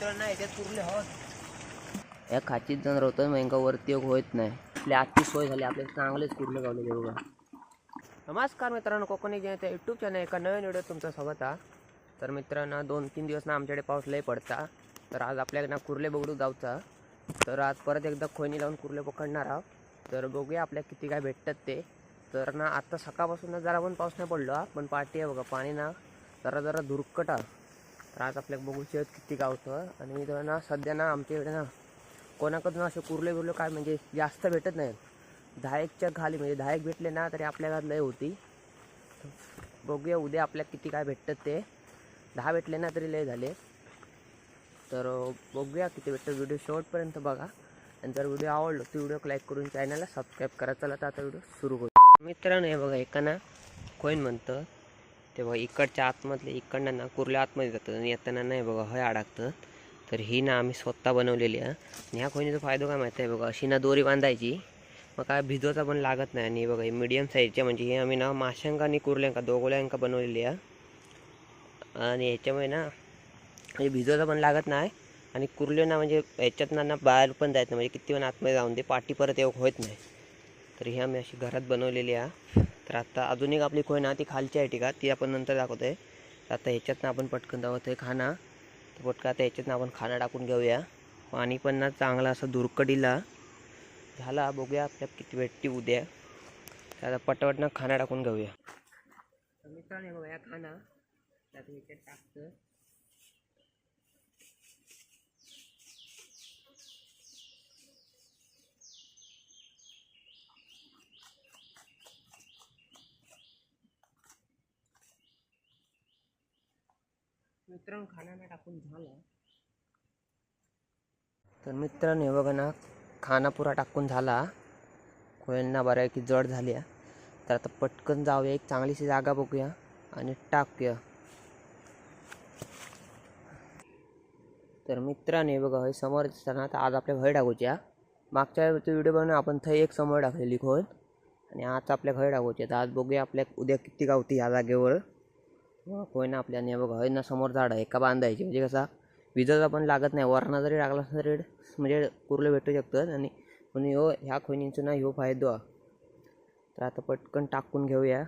पुरले होत. या खाचीत जण राहतो मग वरती योग होत नाही. आपली आजची सोय झाली आपले चांगलेच कुर्ले गावलेले बघा. नमस्कार मित्रांनो कोकणी जनता यूट्यूब चॅनल एका नवीन व्हिडिओ तुमचं स्वागत आहे. तर मित्रांनो दोन तीन दिवस ना आमच्याकडे पाऊस लय पडता. तर आज आपल्याला ना कुर्ले बघडू जाऊचा. तर आज परत एकदा खोनी लावून कुर्ले पकडणार आहोत. तर बघूया आपल्या किती काय भेटतात ते. तर ना आता सकाळपासून ना जरा पण पाऊस नाही पडलो हा. पण पाठी आहे बघा पाणी ना जरा जरा धुरकट आहे. तर आज आपल्याला बघू शकत किती गावतं आणि ना सध्या ना आमच्या इकडे ना कोणाकडून असे कुर्ले बिरले काय म्हणजे जास्त भेटत नाही. दहा एकच्या खाली म्हणजे दहा एक भेटले ना तरी आपल्याला लय होती. बघूया उद्या आपल्याला किती काय भेटतात ते. दहा भेटले ना तरी लय झाले. तर बघूया किती भेटतात व्हिडिओ शेवटपर्यंत बघा. आणि जर व्हिडिओ आवडलो तर व्हिडिओ लाईक करून चॅनलला सबस्क्राईब करा. चला तर आता व्हिडिओ सुरू करू. मित्रांनो हे बघा एका ना कोईन म्हणतं. ते बघा इकडच्या आतमधले इकडनं ना कुर्ल्या आतमध्ये जातं आणि येताना नाही बघा हय अडकतं. तर ही ना आम्ही स्वतः बनवलेली आहे. आणि ह्या खोनीचा फायदा काय माहिती आहे बघा अशी ना दोरी बांधायची. मग काय भिजवायचा पण लागत नाही. आणि बघा मीडियम साईजच्या म्हणजे हे आम्ही ना माशांका आणि कुर्ल्यांका दोघोल्यांका बनवलेली आहे. आणि ह्याच्यामुळे ना म्हणजे भिजवायचा पण लागत नाही. आणि कुर्ल्यो ना म्हणजे ह्याच्यातनं ना बाहेर पण जायचं नाही. म्हणजे किती पण आतमध्ये जाऊन ते पाठी परत येऊ होत नाही. तर ही आम्ही अशी घरात बनवलेली आहे. तर आता अजून एक आपली कोयना ती खालची आहे ठिका ती आपण नंतर दाखवतो आहे तर आता ह्याच्यातनं आपण पटकन दाखवतोय खाना. तर पटकन आता ह्याच्यातनं आपण खाना टाकून घेऊया. पाणी पण ना चांगला असं दुरकडीला झाला बघूया आपल्या किती भेटती उद्या. तर आता पटवटनं खाना टाकून घेऊया. मित्रांनो बघा खाना. त्यात ह्याच्यात टाकतं मित्रांनो खाना टाकून झाला. तर मित्रांनो बघा ना खाना पुरा टाकून झाला. कोयलना बऱ्यापैकी जड झाली तर आता पटकन जाऊया एक चांगलीशी जागा बघूया आणि टाकूया. तर मित्रांनो बघा हे समोर दिसताना आता आज आपल्या घर टाकूच्या. मागच्या व्हिडिओ बनवून आपण थंय एक समोर टाकलेली खोल. आणि आज आपल्या घर टाकूची तर आज बघूया आपल्या उद्या किती गावती ह्या जागेवर. होय ना आपल्या आणि बघा होय ना समोर झाड आहे. एका बांधायची. म्हणजे कसा विजेचा पण लागत नाही. वरणा जरी लागला असला तरी म्हणजे कुरलं भेटू शकतात. आणि पण ह्यो ह्या खोनींचा ना ह्यो फायदो. आहे तर आता पटकन टाकून घेऊया.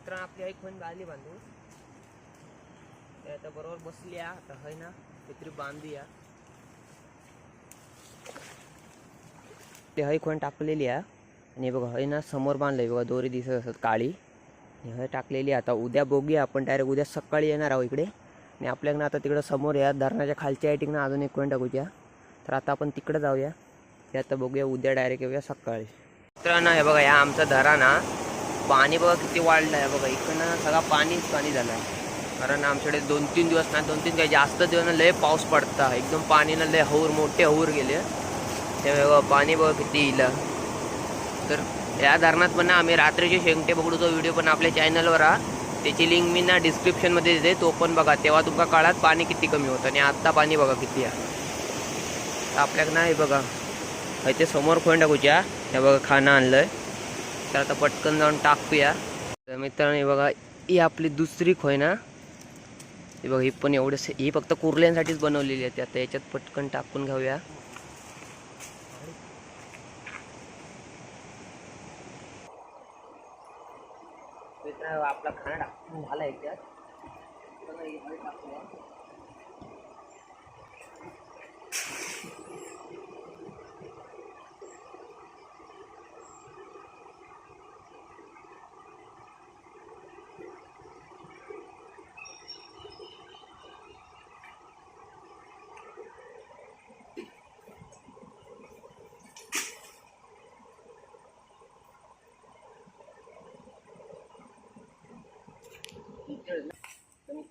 मित्रांनो आपली आई खोन बांधली बांधू ते आता बरोबर बसली आता है ना काहीतरी बांधूया. ते हय खोन टाकलेली आहे. आणि बघा हय ना समोर बांधलंय. बघा दोरी दिसत असत काळी. हय टाकलेली आता उद्या बघूया आपण डायरेक्ट उद्या सकाळी येणार आहोत इकडे. आणि आपल्याकडनं आता तिकडं समोर या धरणाच्या खालच्या आहे ना अजून एक कोण टाकूया. तर आता आपण तिकडं जाऊया. ते आता बघूया उद्या डायरेक्ट येऊया सकाळी. मित्रांनो हे बघा या आमचा धरा पाणी बघा किती वाढलं आहे बघा इकडनं सगळा पाणीच पाणी झालं आहे कारण आमच्याकडे दोन तीन दिवस ना दोन तीन काही जास्त दिवस लय पाऊस पडता. एकदम पाणीनं लय हौर मोठे हौर गेले. त्यामुळे बघा पाणी बघा किती येईल तर या धरणात पण ना आम्ही रात्रीचे शेंगटे पकडूचा व्हिडिओ पण आपल्या चॅनलवर हा. त्याची लिंक मी ना डिस्क्रिप्शनमध्ये देते तो पण बघा. तेव्हा तुमका काळात पाणी किती कमी होतं आणि आत्ता पाणी बघा किती आहे. आपल्याक नाही बघा. ते समोर खोंड टाकूच्या हे बघा खाणं आणलं आहे तर आता पटकन जाऊन टाकूया. तर मित्रांनो बघा ही आपली दुसरी खोय ना. हे बघा ही पण एवढे ही फक्त कुर्ल्यांसाठीच बनवलेली आहे आता याच्यात पटकन टाकून घेऊया. मित्रांनो आपला खाना टाकून झाला याच्यात.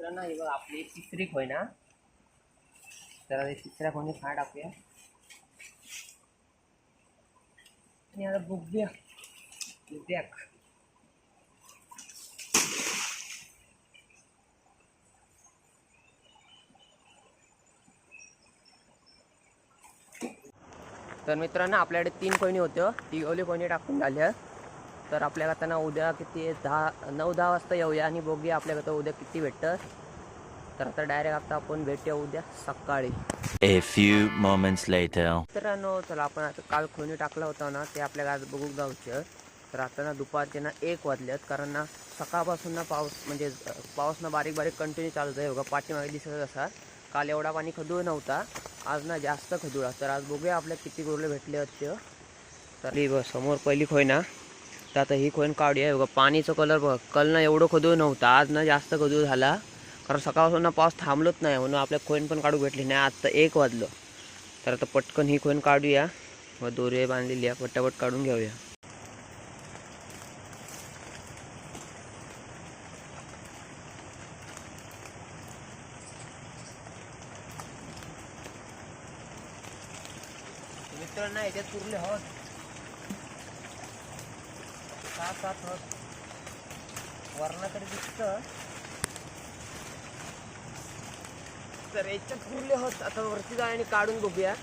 मित्रांनो हे बघा आपली तिसरी खोय ना. तर तिसऱ्या खोनी खा टाकूया. आणि आता बघूया उद्याक तर मित्रांनो आपल्याकडे तीन कोणी होत्या. ती ओली कोणी टाकून झाल्या. तर आपल्याला आता ना उद्या किती दहा नऊ दहा वाजता येऊया आणि बघूया आपल्याकडे उद्या किती भेटतं. तर आता डायरेक्ट आता आपण भेटूया उद्या सकाळी. Few moments later. मित्रांनो चला आपण आता काल खोनी टाकला होता ना ते आपल्याला आज बघू गावचं. तर आता ना दुपारचे ना एक वाजलेत कारण ना सकाळपासून ना पाऊस म्हणजे पाऊस ना बारीक बारीक कंटिन्यू चालू आहे. बघा पाठीमागे दिसत असा. काल एवढा पाणी खदूळ नव्हता आज ना जास्त खदूळ. तर आज बघूया आपल्या किती गोरले भेटले आहेत ते तर समोर पहिली खोय ना. तर आता ही खोईन काढूया. बघा पाणीचं कलर बघ. कल ना एवढं खदू नव्हता. आज ना जास्त खदू झाला. कारण सकाळपासून ना पाऊस थांबलोच नाही. म्हणून आपल्या खोईन पण काढू भेटली नाही. आत्ता एक वाजलं. तर आता पटकन ही खोईन काढूया. व दोरी बांधलेली आहे. पटापट काढून घेऊया. मित्रांना याच्यात पुरले होत सात सात होत वरणाकडे दिसत. तर याच्यात पुरले होत आता वरती जा आणि काढून बघूया.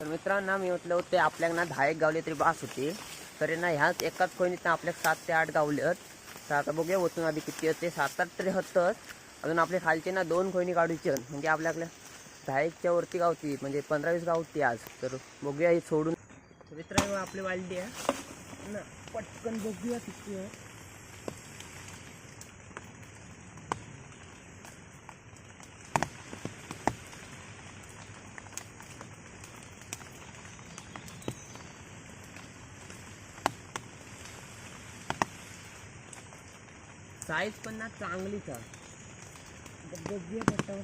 तर मित्रांना मी म्हटलं होते आपल्या ना दहा एक गावले तरी बास होते. तरी ना ह्याच एकाच खोईनीत ना आपल्या सात ते आठ गावले आहेत तर आता बघूया वतून आधी किती होते. सात आठ तरी होतच अजून आपले खालचे ना दोन खोईनी काढूचे म्हणजे आपल्याकडे दहा एकच्या वरती गावती म्हणजे पंधरा वीस गावती आज. तर बघूया ही सोडून. तर मित्रांनो आपली वाढली आहे. ना? पटकन बघूया किती आहे साईज पण ना चांगलीच आहे. बघूया पटावर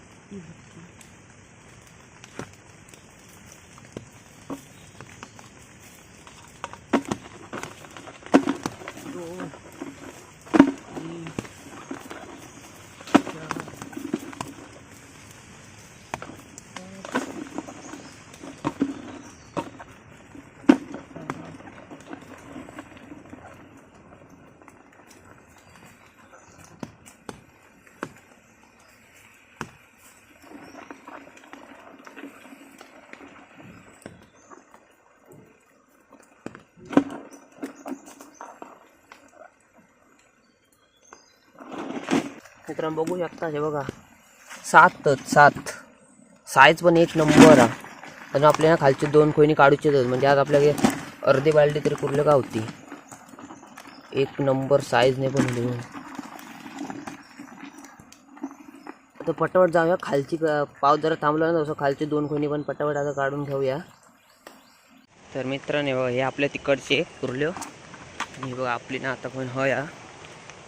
मित्रांनो बघू शकता हे बघा. सातच सात. साईज पण एक नंबर आहे. आणि आपल्याला खालचे दोन कोणी काढूचे म्हणजे आज आपल्याकडे अर्धी बाल्टी तरी कुठलं का होती? एक नंबर साईजने पण होती आता पटापट जाऊया. खालची पाव जरा थांबला ना तसं खालचे दोन कोणी पण पटापट आता काढून घेऊया तर मित्रांनो हे हे आपल्या तिकडचे कुर्ल्यो आणि हे बघा आपली ना आता कोण होया.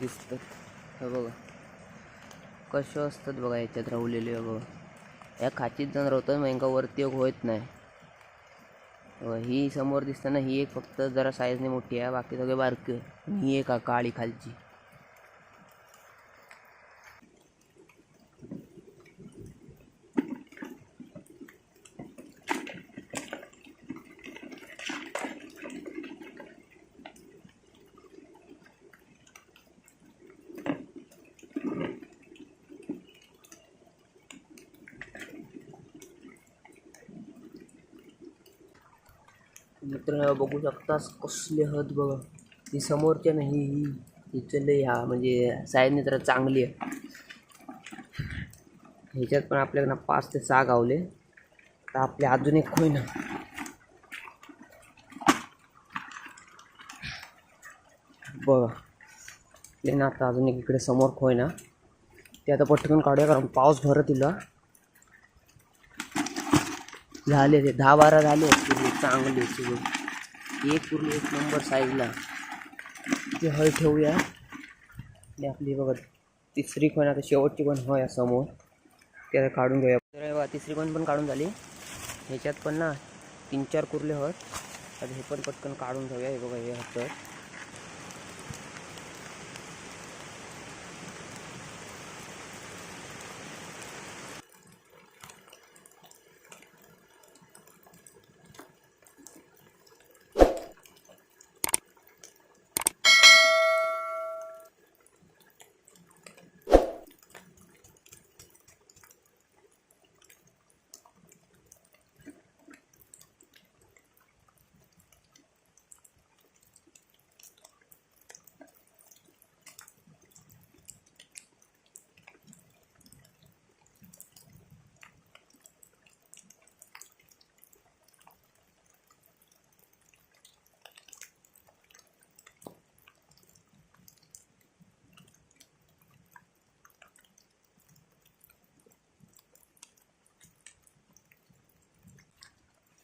दिसतात. हे बघा. कसे असतात बघा याच्यात रावलेले बघा. या खाचीत जण राहतात मग वरती एक होत नाही. ही समोर दिसताना ही एक फक्त जरा साईजने मोठी आहे बाकी सगळे बारकी. ही एक काळी खालची. मित्र बघू शकतास कसले हत बघा. ही समोरच्या नाही ही हिचं लय ह्या म्हणजे साईडने जरा चांगली आहे. ह्याच्यात पण आपल्याकडनं पाच ते सहा गावले. तर आपले अजून एक होईना. बघा. आपले ना आता अजून एक इकडे समोर खोय ना ते आता पटकन काढूया कारण पाऊस भरत तिला झाले ते दहा बारा झाले. असतील चांगली एक पूर्ण एक नंबर साईजला ते हळ ठेवूया. आणि आपली बघा तिसरी कोण आता शेवटची पण होय समोर. ते आता काढून घेऊया. तर बघा तिसरी कोण पण काढून झाली. ह्याच्यात पण ना तीन चार कुर्ले हत आता हे पण पटकन काढून घेऊया. हे बघा हे हत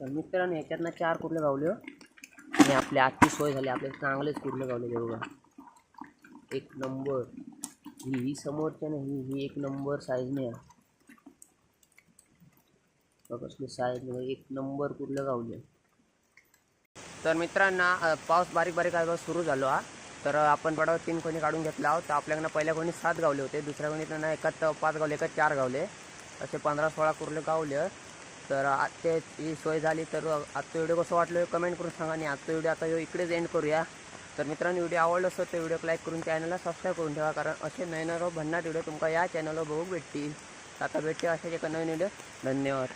तर मित्रांनो ह्याच्यातनं चार कुर्ले गावले हो. आणि आपली आजची सोय झाली आपले चांगलेच कुर्ले गावले बघा. एक नंबर. ही ही समोरच्या नाही ही एक नंबर साईजने आहे बघ कसली साईज एक नंबर कुठलं गावले. तर मित्रांना पाऊस बारीक बारीक आज सुरू झालो हा. तर आपण पडावर तीन कोणी काढून घेतला आहोत. तर आपल्याकडनं पहिल्या कोणी सात गावले होते दुसऱ्या कोणी त्यांना एकाच पाच गावले एकाच चार गावले. असे पंधरा सोळा कुर्ले गावले. तर आजच्या ही सोय झाली तर आजचा व्हिडिओ कसं वाटलं कमेंट करून सांगा आणि आजचा व्हिडिओ आता इकडेच एंड करूया. तर मित्रांनो व्हिडिओ आवडलं असतो तर व्हिडिओ लाईक करून चॅनलला सबस्क्राईब करून ठेवा कारण असे नवीन भन्नाट व्हिडिओ तुमका या चॅनलवर बघू भेटतील. आता भेटते असेच एका नवीन व्हिडिओ धन्यवाद.